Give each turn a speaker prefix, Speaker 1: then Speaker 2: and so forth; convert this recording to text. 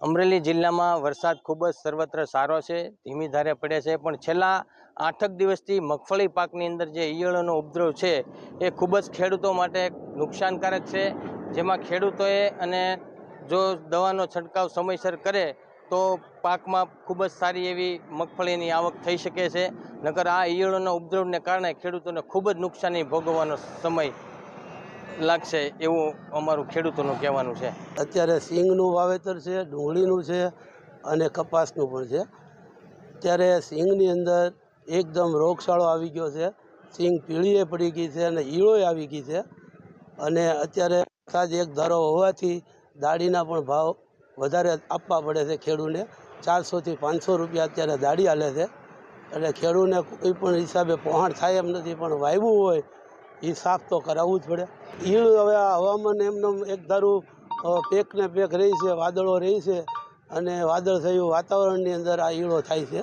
Speaker 1: અમરેલી જિલ્લામાં વરસાદ ખૂબ જ સર્વત્ર સારો છે, ધીમી ધારે પડે છે, પણ છેલ્લા આઠક દિવસથી મગફળી પાકની અંદર જે ઈયળોનો ઉપદ્રવ છે, એ ખૂબ જ ખેડૂતો માટે નુકસાનકારક છે. જેમાં ખેડૂતોએ અને જો દવાનો છંટકાવ સમયસર કરે, તો પાકમાં ખૂબ જ સારી એવી મગફળીની આવક થઈ શકે છે. નકર આ ઈયળોના ઉપદ્રવને કારણે ખેડૂતોને ખૂબ જ નુકસાની ભોગવવાનો સમય લાગશે એવું અમારું ખેડૂતોનું કહેવાનું છે.
Speaker 2: અત્યારે સિંગનું વાવેતર છે, ડુંગળીનું છે અને કપાસનું પણ છે. ત્યારે સિંગની અંદર એકદમ રોગચાળો આવી ગયો છે. સિંગ પીળીએ પડી ગઈ છે અને ઈળોય આવી ગઈ છે. અને અત્યારે સાજ એક ધારો હોવાથી દાડીના પણ ભાવ વધારે આપવા પડે છે ખેડૂને. ચારસોથી પાંચસો રૂપિયા અત્યારે દાડી હાલે છે. એટલે ખેડૂને કોઈ પણ હિસાબે પહોંચ થાય એમ નથી, પણ વાવ્યું હોય એ સાફ તો કરાવવું જ પડે. ઈળ હવે હવામાન એમને એક ધારું પેક ને પેક રહી છે, વાદળો રહી છે અને વાદળ થયું વાતાવરણની અંદર આ ઈળો થાય છે.